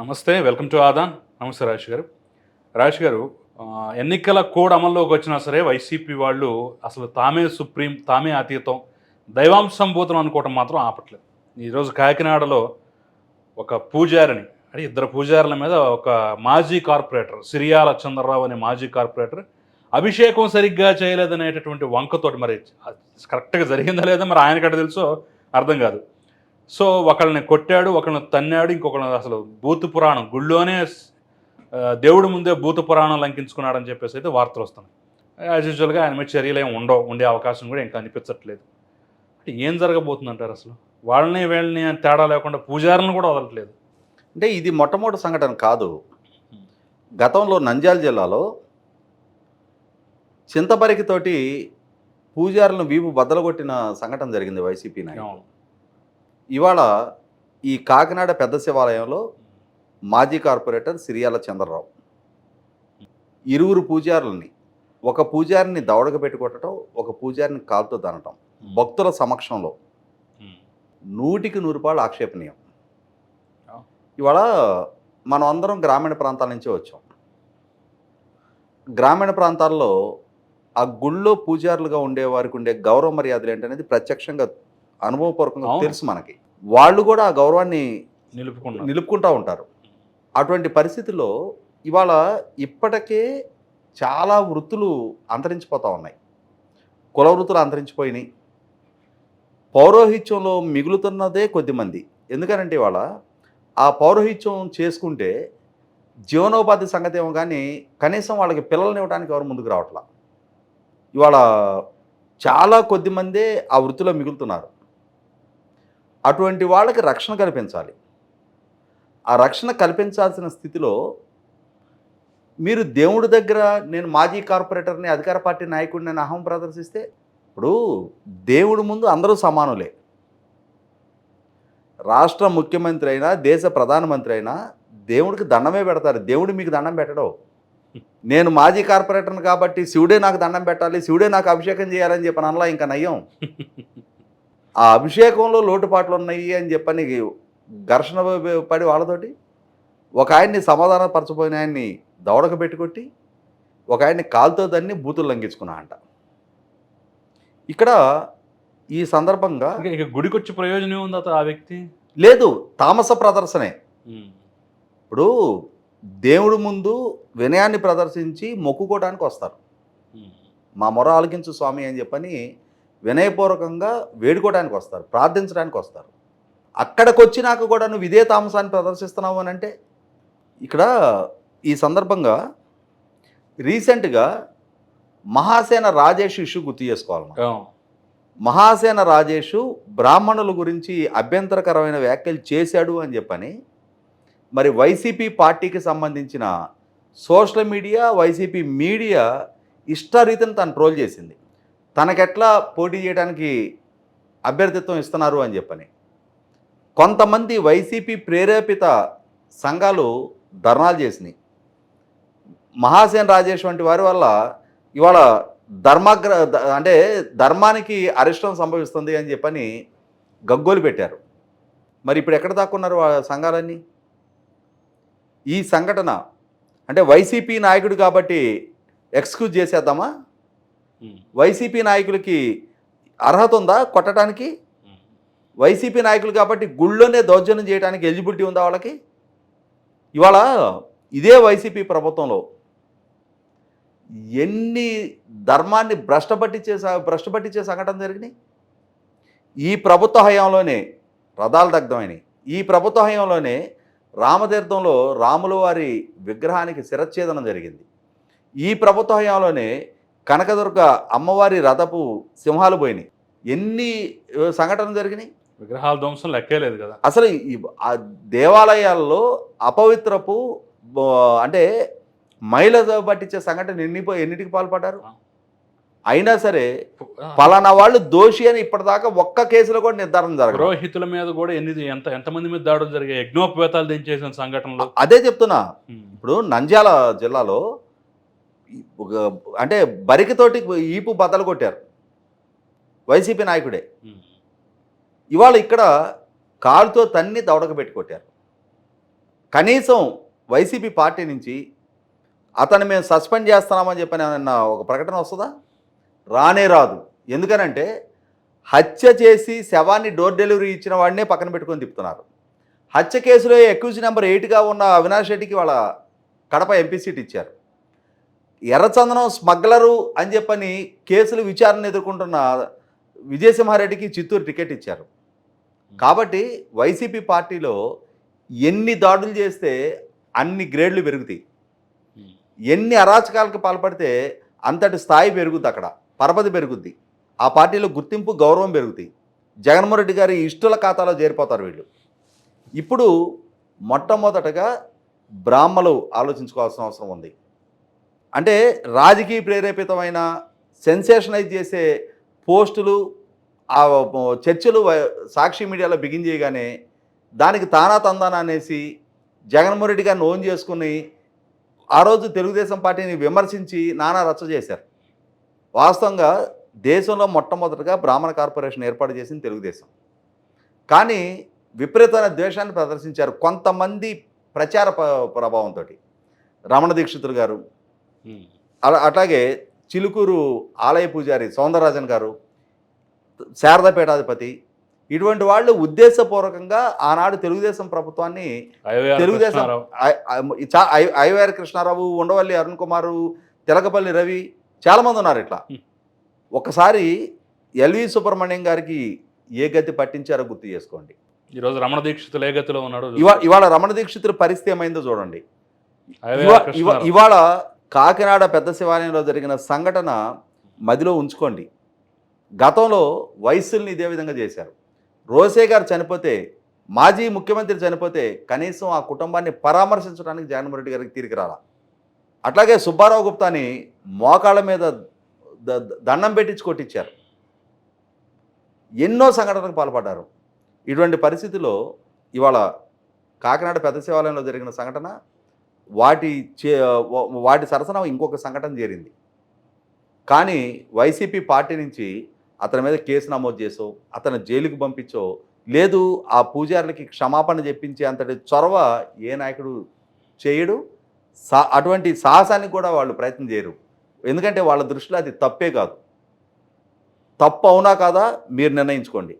నమస్తే welcome to Aadan. నమస్తే రాజేష్ గారు. రాజేష్ గారు ఎన్నికల కోడ్ అమల్లోకి వచ్చినా సరే వైసీపీ వాళ్ళు అసలు తామే సుప్రీం తామే అతీతం దైవాంశం భూతం అనుకోవటం మాత్రం ఆపట్లేదు. ఈరోజు కాకినాడలో ఒక పూజారిని అంటే ఇద్దరు పూజారుల మీద ఒక మాజీ కార్పొరేటర్ సిరియాల చంద్రరావు అనే మాజీ కార్పొరేటర్ అభిషేకం సరిగ్గా చేయలేదనేటటువంటి వంకతోటి మరి కరెక్ట్గా జరిగిందా లేదా మరి ఆయనకట్ట తెలుసో అర్థం కాదు. సో ఒకళ్ళని కొట్టాడు ఒకళ్ళని తన్నాడు ఇంకొకళ్ళని అసలు భూత పురాణం గుళ్ళోనే దేవుడి ముందే భూత పురాణం లంకించుకున్నాడని చెప్పేసి అయితే వార్తలు వస్తున్నాయి. యాజ్ యూజువల్గా ఆయన మీద చర్యలు ఏమి ఉండవు ఉండే అవకాశం కూడా ఇంకా అనిపించట్లేదు. అంటే ఏం జరగబోతుందంటారు అసలు? వాళ్ళని వీళ్ళని అని తేడా లేకుండా పూజారులను కూడా వదలట్లేదు. అంటే ఇది మొట్టమొదటి సంఘటన కాదు. గతంలో నంద్యాల జిల్లాలో చింతపరికితోటి పూజారులను వీపు బద్దలగొట్టిన సంఘటన జరిగింది వైసీపీ నాయకులు. ఇవాళ ఈ కాకినాడ పెద్ద శివాలయంలో మాజీ కార్పొరేటర్ సిరియాల చంద్రరావు ఇరువురు పూజారులని ఒక పూజారిని దవడక పెట్టుకొట్టడం ఒక పూజారిని కాలుతో తనటం భక్తుల సమక్షంలో. నూటికి నూరు రూపాయలు ఆక్షేపణీయం. ఇవాళ మనం అందరం గ్రామీణ ప్రాంతాల నుంచి వచ్చాం గ్రామీణ ప్రాంతాల్లో ఆ గుళ్ళో పూజారులుగా ఉండే వారికి ఉండే గౌరవ మర్యాదలు ఏంటనేది ప్రత్యక్షంగా అనుభవపూర్వకంగా. తెలుసు మనకి. వాళ్ళు కూడా ఆ గౌరవాన్ని నిలుపుకున్నారు నిలుపుకుంటూ ఉంటారు. అటువంటి పరిస్థితుల్లో ఇవాళ ఇప్పటికే చాలా వృత్తులు అంతరించిపోతూ ఉన్నాయి. కుల వృత్తులు అంతరించిపోయినాయి. పౌరోహిత్యంలో మిగులుతున్నదే కొద్దిమంది. ఎందుకనంటే ఇవాళ ఆ పౌరోహిత్యం చేసుకుంటే జీవనోపాధి సంగతి ఏమో కానీ కనీసం వాళ్ళకి పిల్లల్ని ఇవ్వడానికి ఎవరు ముందుకు రావట్లా. ఇవాళ చాలా కొద్ది మందే ఆ వృత్తిలో మిగులుతున్నారు. అటువంటి వాళ్ళకి రక్షణ కల్పించాలి. ఆ రక్షణ కల్పించాల్సిన స్థితిలో మీరు దేవుడి దగ్గర నేను మాజీ కార్పొరేటర్ని అధికార పార్టీ నాయకుడిని అని అహం ప్రదర్శిస్తే ఇప్పుడు దేవుడి ముందు అందరూ సమానులే. రాష్ట్ర ముఖ్యమంత్రి అయినా దేశ ప్రధానమంత్రి అయినా దేవుడికి దండమే పెడతారు. దేవుడు మీకు దండం పెట్టడం. నేను మాజీ కార్పొరేటర్ని కాబట్టి శివుడే నాకు దండం పెట్టాలి శివుడే నాకు అభిషేకం చేయాలని చెప్పిన అనలా ఇంకా నయ్యం. ఆ అభిషేకంలో లోటుపాట్లు ఉన్నాయి అని చెప్పని ఘర్షణ పడి వాళ్ళతోటి ఒక ఆయన్ని సమాధాన పరచబోయిన ఆయన్ని దవడక పెట్టుకొట్టి ఒక ఆయన్ని కాలుతో దాన్ని బూతులు లంఘించుకున్నా అంట ఇక్కడ ఈ సందర్భంగా ఇంకా గుడికొచ్చి ప్రయోజనం అతను ఆ వ్యక్తి లేదు తామస ప్రదర్శనే. ఇప్పుడు దేవుడి ముందు వినయాన్ని ప్రదర్శించి మొక్కుకోవడానికి వస్తారు. మా మొర ఆలకించు స్వామి అని చెప్పని వినయపూర్వకంగా వేడుకోవడానికి వస్తారు ప్రార్థించడానికి వస్తారు. అక్కడికి వచ్చినాక కూడా నువ్వు ఇదే తామసాన్ని ప్రదర్శిస్తున్నావు అని అంటే ఇక్కడ ఈ సందర్భంగా రీసెంట్గా మహాసేన రాజేష్ ఇష్యూ గుర్తు చేసుకోవాలి. మహాసేన రాజేషు బ్రాహ్మణుల గురించి అభ్యంతరకరమైన వ్యాఖ్యలు చేశాడు అని చెప్పని మరి వైసీపీ పార్టీకి సంబంధించిన సోషల్ మీడియా వైసీపీ మీడియా ఇష్టరీతిని తను ట్రోల్ చేసింది. తనకెట్లా పోటీ చేయడానికి అభ్యర్థిత్వం ఇస్తున్నారు అని చెప్పని. కొంతమంది వైసీపీ ప్రేరేపిత సంఘాలు ధర్నాలు చేసినాయి. మహాసేన రాజేష్ వంటి వారి వల్ల ఇవాళ ధర్మాగ్ర అంటే ధర్మానికి అరిష్టం సంభవిస్తుంది అని చెప్పని గగ్గోలు పెట్టారు. మరి ఇప్పుడు ఎక్కడ దాక్కున్నారు ఆ సంఘాలన్నీ? ఈ సంఘటన అంటే వైసీపీ నాయకుడు కాబట్టి ఎక్స్క్యూజ్ చేసేద్దామా? వైసీపీ నాయకులకి అర్హత ఉందా కొట్టడానికి? వైసీపీ నాయకులు కాబట్టి గుళ్ళోనే దౌర్జన్యం చేయడానికి ఎలిజిబిలిటీ ఉందా వాళ్ళకి? ఇవాళ ఇదే వైసీపీ ప్రభుత్వంలో ఎన్ని ధర్మాన్ని భ్రష్టపట్టించే స- భ్రష్టపట్టించే సంఘటన జరిగినాయి? ఈ ప్రభుత్వ హయాంలోనే రథాలు దగ్ధమైనవి ఈ ప్రభుత్వ హయాంలోనే రామతీర్థంలో రాముల వారి విగ్రహానికి శిరచ్ఛేదనం జరిగింది. ఈ ప్రభుత్వ హయాంలోనే కనకదుర్గ అమ్మవారి రథపు సింహాలు పోయినాయి. ఎన్ని సంఘటనలు జరిగినాయి? విగ్రహాల ధ్వంసం లెక్కే లేదు కదా. అసలు ఈ ఆ దేవాలయాల్లో అపవిత్రపు అంటే మహిళ పట్టించే సంఘటన ఎన్ని ఎన్నిటికి పాల్పడ్డారు? అయినా సరే పలానా వాళ్ళు దోషి అని ఇప్పటిదాకా ఒక్క కేసులో కూడా నిర్ధారణ జరగదు పురోహితుల మీద కూడా ఎన్ని ఎంత ఎంతమంది మీద దాడులు జరిగాయి? యజ్ఞోపవేతాలు దించేసిన సంఘటనలు. అదే చెప్తున్నా. ఇప్పుడు నంద్యాల జిల్లాలో ఒక అంటే బరికితోటి ఈపు బద్దలు కొట్టారు. వైసీపీ నాయకుడే. ఇవాళ ఇక్కడ కాలుతో తన్ని దవడక పెట్టి కొట్టారు. కనీసం వైసీపీ పార్టీ నుంచి అతను మేము సస్పెండ్ చేస్తున్నామని చెప్పని ఒక ప్రకటన వస్తుందా? రానే రాదు. ఎందుకనంటే హత్య చేసి శవాన్ని డోర్ డెలివరీ ఇచ్చిన వాడినే పక్కన పెట్టుకొని తిప్పుతున్నారు. హత్య కేసులో అక్యూజ్ నెంబర్ ఎయిట్గా ఉన్న అవినాష్ రెడ్డికి వాళ్ళ కడప ఎంపీ సీట్ ఇచ్చారు. ఎర్రచందనం స్మగ్లరు అని చెప్పని కేసులు విచారణ ఎదుర్కొంటున్న విజయసింహారెడ్డికి చిత్తూరు టికెట్ ఇచ్చారు. కాబట్టి వైసీపీ పార్టీలో ఎన్ని దాడులు చేస్తే అన్ని గ్రేడ్లు పెరుగుతాయి. ఎన్ని అరాచకాలకు పాల్పడితే అంతటి స్థాయి పెరుగుద్ది అక్కడ పరపతి పెరుగుద్ది. ఆ పార్టీలో గుర్తింపు గౌరవం పెరుగుతాయి. జగన్మోహన్ రెడ్డి గారి ఇష్టల ఖాతాలో చేరిపోతారు వీళ్ళు. ఇప్పుడు మొట్టమొదటగా బ్రాహ్మలు ఆలోచించుకోవాల్సిన అవసరం ఉంది. అంటే రాజకీయ ప్రేరేపితమైన సెన్సేషనైజ్ చేసే పోస్టులు ఆ చర్చలు సాక్షి మీడియాలో బిగించేయగానే దానికి తానా తందాన అనేసి జగన్మోహన్ రెడ్డి గారిని ఓన్ చేసుకుని ఆ రోజు తెలుగుదేశం పార్టీని విమర్శించి నానా రచ్చ చేశారు. వాస్తవంగా దేశంలో మొట్టమొదటగా బ్రాహ్మణ కార్పొరేషన్ ఏర్పాటు చేసింది తెలుగుదేశం. కానీ విపరీతమైన ద్వేషాన్ని ప్రదర్శించారు కొంతమంది ప్రచార ప్రభావంతో రమణ దీక్షితులు గారు అలా అట్లాగే చిలుకూరు ఆలయ పూజారి సౌందరరాజన్ గారు శారదాపేటాధిపతి ఇటువంటి వాళ్ళు ఉద్దేశపూర్వకంగా ఆనాడు తెలుగుదేశం ప్రభుత్వాన్ని తెలుగుదేశం ఐవైఆర్ కృష్ణారావు ఉండవల్లి అరుణ్ కుమారు తిలకపల్లి రవి చాలామంది ఉన్నారు ఇట్లా. ఒకసారి ఎల్వి సుబ్రహ్మణ్యం గారికి ఏ గతి పట్టించారో గుర్తు చేసుకోండి. ఈరోజు రమణ దీక్షితులు ఏ గతిలో ఉన్నాడు ఇవా ఇవాళ రమణ దీక్షితుల పరిస్థితి ఏమైందో చూడండి. ఇవాళ కాకినాడ పెద్ద శివాలయంలో జరిగిన సంఘటన మదిలో ఉంచుకోండి. గతంలో వయస్సుల్ని ఇదే విధంగా చేశారు. రోసే గారు చనిపోతే మాజీ ముఖ్యమంత్రి చనిపోతే కనీసం ఆ కుటుంబాన్ని పరామర్శించడానికి జగన్మోహన్ రెడ్డి గారికి తీరిక రాలా అట్లాగే సుబ్బారావు గుప్తాని మోకాళ్ళ మీద దండం పెట్టించి కొట్టించారు. ఎన్నో సంఘటనలకు పాల్పడ్డారు. ఇటువంటి పరిస్థితుల్లో ఇవాళ కాకినాడ పెద్ద శివాలయంలో జరిగిన సంఘటన వాటి చే వాటి సరసన ఇంకొక సంఘటన చేరింది కానీ వైసీపీ పార్టీ నుంచి అతని మీద కేసు నమోదు చేసో అతను జైలుకు పంపించో లేదు ఆ పూజారులకి క్షమాపణ చెప్పించే అంతటి చొరవ ఏ నాయకుడు చేయడు. సా అటువంటి సాహసానికి కూడా వాళ్ళు ప్రయత్నం చేయరు. ఎందుకంటే వాళ్ళ దృష్టిలో అది తప్పే కాదు. తప్పు అవునా కాదా మీరు నిర్ణయించుకోండి.